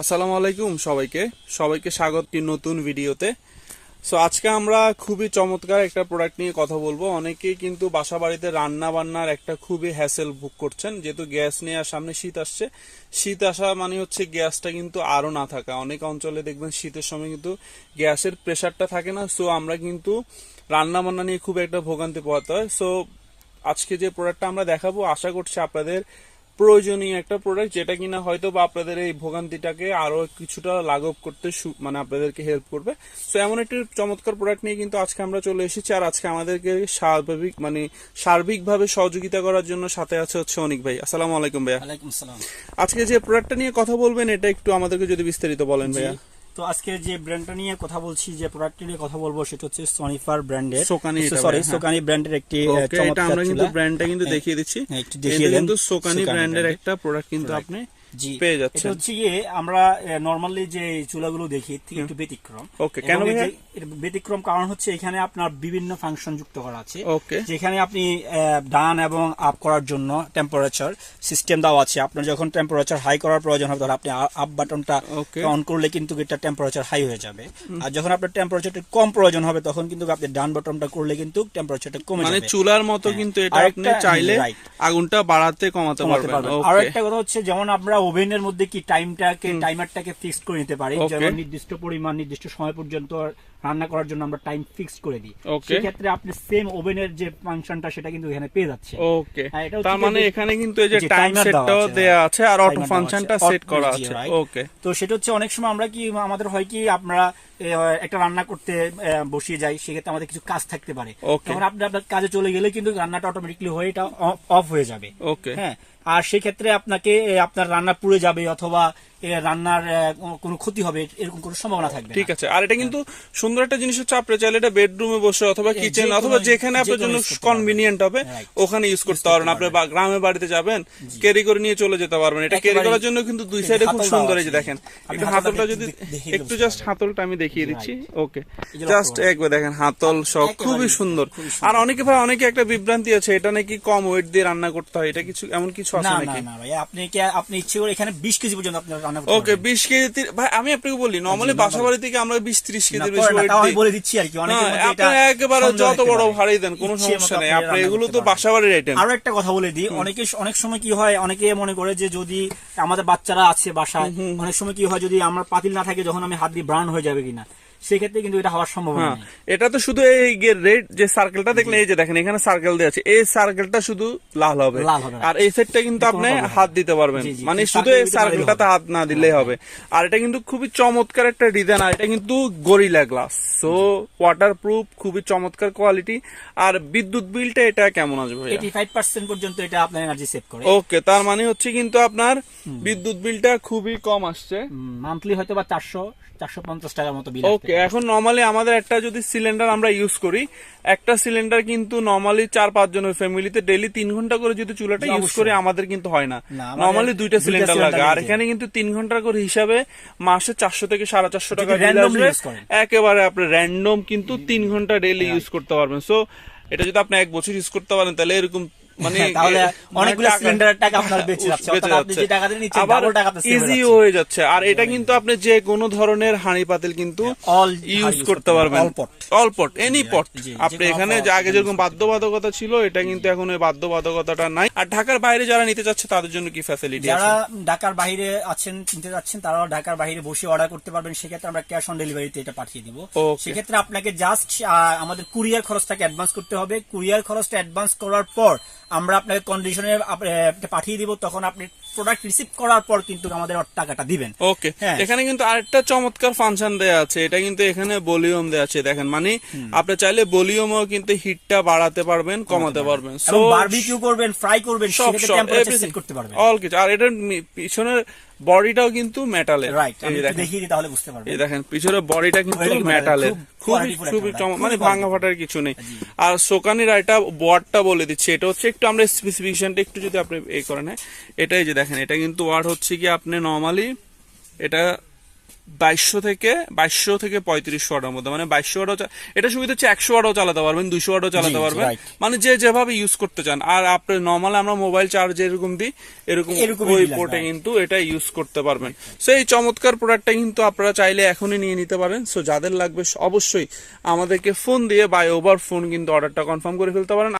আসসালামু আলাইকুম সবাইকে। সবাইকে স্বাগত একটি নতুন ভিডিওতে। সো আজকে আমরা খুবই চমৎকার একটা প্রোডাক্ট নিয়ে কথা বলব। অনেকেই কিন্তু বাসা বাড়িতে রান্না বান্নার একটা খুবই হ্যাসেল বুক করছেন, যেহেতু গ্যাস নিয়ে আর সামনে শীত আসছে। শীত আসা মানে হচ্ছে গ্যাসটা কিন্তু আরও না থাকা। অনেক অঞ্চলে দেখবেন শীতের সময় কিন্তু গ্যাসের প্রেশারটা থাকে না। সো আমরা কিন্তু রান্না বান্না নিয়ে খুব একটা ভোগান্তি পোহাতে হয়। সো আজকে যে প্রোডাক্টটা আমরা দেখাবো, আশা করছি আপনাদের প্রয়োজনীয় একটা প্রোডাক্ট যেটা কিনা হয়তো বা আপনাদের এই ভোগান্তিটাকে আরও কিছুটা লাঘব করতে মানে আপনাদেরকে হেল্প করবে। তো এমন একটি চমৎকার প্রোডাক্ট নিয়ে কিন্তু আজকে আমরা চলে এসেছি আর আজকে আমাদেরকে স্বাভাবিক মানে সার্বিকভাবে সহযোগিতা করার জন্য সাথে আছে হচ্ছে অনিক ভাই। আসসালামু আলাইকুম ভাইয়া। আজকে যে প্রোডাক্টটা নিয়ে কথা বলবেন এটা একটু আমাদেরকে যদি বিস্তারিত বলেন ভাইয়া। তো আজকে যে ব্র্যান্ডটা নিয়ে কথা বলছি যে প্রোডাক্টটি নিয়ে কথা বলব সেটা হচ্ছে সনিফার ব্র্যান্ডের সোকানি সরি। সোকানি ব্র্যান্ডের একটি চমৎকার আমরা কিন্তু। ব্র্যান্ডটা কিন্তু হ্যাঁ, দেখিয়ে দিচ্ছি হ্যাঁ, একটু দেখিয়ে দেন। কিন্তু সোকানি ব্র্যান্ডের একটা প্রোডাক্ট কিন্তু আপনি পেয়ে এটা হচ্ছে গিয়ে আমরা নরমালি যে চুলাগুলো দেখি একটু ব্যতিক্রম। Okay, কেন ব্যতিক্রম কারণ হচ্ছে এখানে আপনার বিভিন্ন ফাংশন যুক্ত করা আছে। ওকে যেখানে আপনি ডান এবং আপ করার জন্য টেম্পারেচার সিস্টেম দেওয়া আছে। আপনার যখন টেম্পারেচার হাই করার প্রয়োজন হবে তখন আপনি আপ বাটনটা অন করলে কিন্তু এটা টেম্পারেচার হাই হয়ে যাবে। আর যখন আপনার টেম্পারেচারটা কম প্রয়োজন হবে তখন কিন্তু আপনি ডান বাটনটা করলে কিন্তু টেম্পারেচারটা কমে মানে যাবে। চুলার মতো হ্যাঁ। কিন্তু এটা আপনি চাইলে আগুনটা বাড়াতে কমাতে পারবেন। আর একটা কথা হচ্ছে যেমন আমরা ওভেনের মধ্যে কি টাইমটাকে টাইমারটাকে ফিক্স করে নিতে পারি? যেমন নির্দিষ্ট পরিমাণ নির্দিষ্ট সময় পর্যন্ত রান্না করার জন্য আমরা টাইম ফিক্স করে দিই। Okay. সেক্ষেত্রে আপনি সেম ওভেনের যে ফাংশনটা সেটা কিন্তু এখানে পেয়ে যাচ্ছে। ওকে হ্যাঁ, হচ্ছে তার মানে এখানে কিন্তু এই যে টাইম সেটটাও দেয়া হ্যাঁ। আছে আর অটো ফাংশনটা সেট করা আছে। ওকে তো সেটা হচ্ছে অনেক সময় আমরা কি আমাদের হয় কি আমরা একটা রান্না করতে বসিয়ে যাই সেক্ষেত্রে আমাদের কিছু কাজ থাকতে পারে. তখন আপনি আপনার কাজে চলে গেলে কিন্তু রান্নাটা অটোমেটিকলি হয়ে এটা অফ হয়ে যাবে। ওকে হ্যাঁ আর সেক্ষেত্রে আপনাকে আপনার রান্না পুড়ে যাবে অথবা রান্নার কোনো ক্ষতি হবে এরকম কোনো সম্ভাবনা থাকবে ঠিক আছে। আর এটা কিন্তু সুন্দর একটা জিনিস হচ্ছে আপনি চাইলে এটা বেডরুমে বসে অথবা কিচেন অথবা যেখানে আপনার জন্য কনভিনিয়েন্ট হবে ওখানে ইউজ করতে পারবেন। আপনি গ্রামে বাড়িতে যাবেন ক্যারি করে নিয়ে চলে যেতে পারবেন। এটা ক্যারি করার জন্য কিন্তু দুই সাইডে খুব সুন্দর এই যে দেখেন। একটু হাতলটা যদি একটু জাস্ট হাতলটা আমি দেখিয়ে দিচ্ছি। ওকে জাস্ট একবার দেখেন হাতল সব খুবই সুন্দর। আর অনেকে ভাই অনেকে একটা বিভ্রান্তি আছে এটা নাকি কম ওয়েট দিয়ে রান্না করতে হয় এটা কিছু এমন কিছু আছে না না না ভাই আপনি কি আপনি ইচ্ছে করে এখানে বিশ কেজি পর্যন্ত আপনি ওকে বিশ কেজি ভাই আমি আপনাকে বলি নর্মালি বাসা বাড়ি থেকে আমরা বিশ ত্রিশ কেজি বেশি। বলে দিচ্ছি আর কি হ্যাঁ, আপনি একেবারে যত বড় ভাড়াই দেন কোনো সমস্যা নেই। আপনি এগুলো তো বাসা বাড়ির আইটেম আরও একটা কথা বলে দিই অনেকে অনেক সময় কি হয় অনেকে মনে করে যে যদি আমাদের বাচ্চারা আছে বাসায় অনেক সময় কি হয় যদি আমার পাতিল না থাকে যখন আমি হাত দিয়ে ব্রান হয়ে যাবে কিনা? সেক্ষেত্রে কিন্তু এটা হওয়ার সম্ভাবনা হ্যাঁ এটা তো শুধু এই রেড যে সার্কেলটা দেখলেন এই যে দেখেন এখানে সার্কেল দেওয়া আছে। এই সার্কেলটা শুধু লাল হবে। আর এই সেটটা কিন্তু আপনি। হাত দিতে পারবেন। মানে শুধু এই সার্কেলটাতে হাত না দিলেই হবে। আর এটা কিন্তু খুবই চমৎকার একটা ডিজাইন আর এটা কিন্তু Gorilla glass so waterproof খুবই চমৎকার কোয়ালিটি আর বিদ্যুৎ বিলটা এটা কেমন আসবে ভাইয়া? এইটি ফাইভ পার্সেন্ট পর্যন্ত এটা আপনার এনার্জি সেভ করে। ওকে তার মানে হচ্ছে কিন্তু আপনার বিদ্যুৎ বিলটা খুবই কম আসছে। মান্থলি হয়তো বা চারশো চারশো পঞ্চাশ টাকার মতো বিল ওকে এখন নর্মালি আমাদের একটা যদি সিলিন্ডার আমরা ইউজ করি একটা সিলিন্ডার কিন্তু নর্মালি চার পাঁচ জনের ফ্যামিলিতে ডেলি তিন ঘণ্টা করে যদি চুলাটা ইউজ। করি আমাদের কিন্তু হয় না। নর্মালি দুইটা সিলিন্ডার লাগে। আর এখানে কিন্তু তিন ঘণ্টা করে হিসাবে মাসে চারশো থেকে সাড়ে চারশো টাকা। একেবারে আপনি র্যান্ডম কিন্তু তিন ঘণ্টা ডেলি ইউজ করতে পারবেন। সো এটা যদি আপনি এক বছর ইউজ করতে পারেন তাহলে এরকম মানে হ্যাঁ, তাহলে অনেকগুলো সিলিন্ডারের টাকা আপনার বেঁচে যাচ্ছে। অর্থাৎ আপনি। যে টাকাটা নিচ্ছেন, আবার double টাকা আপনার ইজি হয়ে যাচ্ছে। আর এটা কিন্তু আপনি যে কোনো ধরনের হাঁড়ি পাতিল কিন্তু all ইউজ করতে পারবেন। অল পট এনি পট আপনি এখানে যে আগে যেরকম বাধ্যবাধকতা ছিল এটা কিন্তু এখন ওই বাধ্যবাধকতাটা নাই। আর ঢাকার বাইরে যারা নিতে চাচ্ছে তাদের জন্য কি ফ্যাসিলিটি যারা ঢাকার বাইরে আছেন কিনতে যাচ্ছেন তারাও ঢাকার বাইরে বসে অর্ডার করতে পারবেন। সেক্ষেত্রে আমরা ক্যাশ অন ডেলিভারিতে এটা পাঠিয়ে দিব. সেক্ষেত্রে আপনাকে জাস্ট আমাদের কুরিয়ার খরচটাকে অ্যাডভান্স করতে হবে। কুরিয়ার খরচটা অ্যাডভান্স করার পর আমরা আপনাকে কন্ডিশনে পাঠিয়ে দিব তখন আপনি প্রোডাক্ট রিসিভ করার পর কিন্তু আমাদের টাকাটা দিবেন। ওকে হ্যাঁ। এখানে কিন্তু আরেকটা চমৎকার ফাংশন দেয়া আছে। এটা কিন্তু এখানে ভলিউম দেয়া আছে দেখেন। মানে আপনি চাইলে ভলিউমও কিন্তু হিটটা বাড়াতে পারবেন কমাতে পারবেন। এবং বারবিকিউ করবেন ফ্রাই করবেন সব টেম্পারেচার সেট করতে পারবেন। All কিছু। আর এটার পিছনের বডিটাও কিন্তু মেটালের রাইট দেখিয়ে তাহলে বুঝতে পারবেন। এই দেখেন পিছনের বডিটা কিন্তু এটা মেটালের খুব খুবই খুবই খুবই মানে। ভাঙা ফাটার কিছু নেই। আর সোকানির এটা ওয়ার্ডটা বলে দিচ্ছে এটা হচ্ছে একটু আমরা স্পেসিফিকেশনটা একটু যদি আপনি এই করেন হ্যাঁ। এটাই যে দেখেন এটা কিন্তু ওয়ার্ড হচ্ছে কি আপনি নর্মালি এটা বাইশশো থেকে বাইশশো থেকে পঁয়ত্রিশশো ওয়াটের মধ্যে মানে বাইশশো ওয়াটও এটা সুবিধা হচ্ছে একশো ওয়াটও চালাতে পারবেন দুইশো ওয়াটও চালাতে পারবেন। মানে যে যেভাবে ইউজ করতে চান। আর আপনি নর্মাল আমরা মোবাইল চার্জ এরকম দিই এরকম ওই পোর্টে কিন্তু এটা ইউজ করতে পারবেন। সো এই চমৎকার প্রোডাক্টটা কিন্তু আপনারা চাইলে এখনই নিয়ে নিতে পারেন। সো যাদের লাগবে অবশ্যই আমাদেরকে ফোন দিয়ে বাই ওভার ফোন কিন্তু অর্ডারটা কনফার্ম করে ফেলতে পারেন।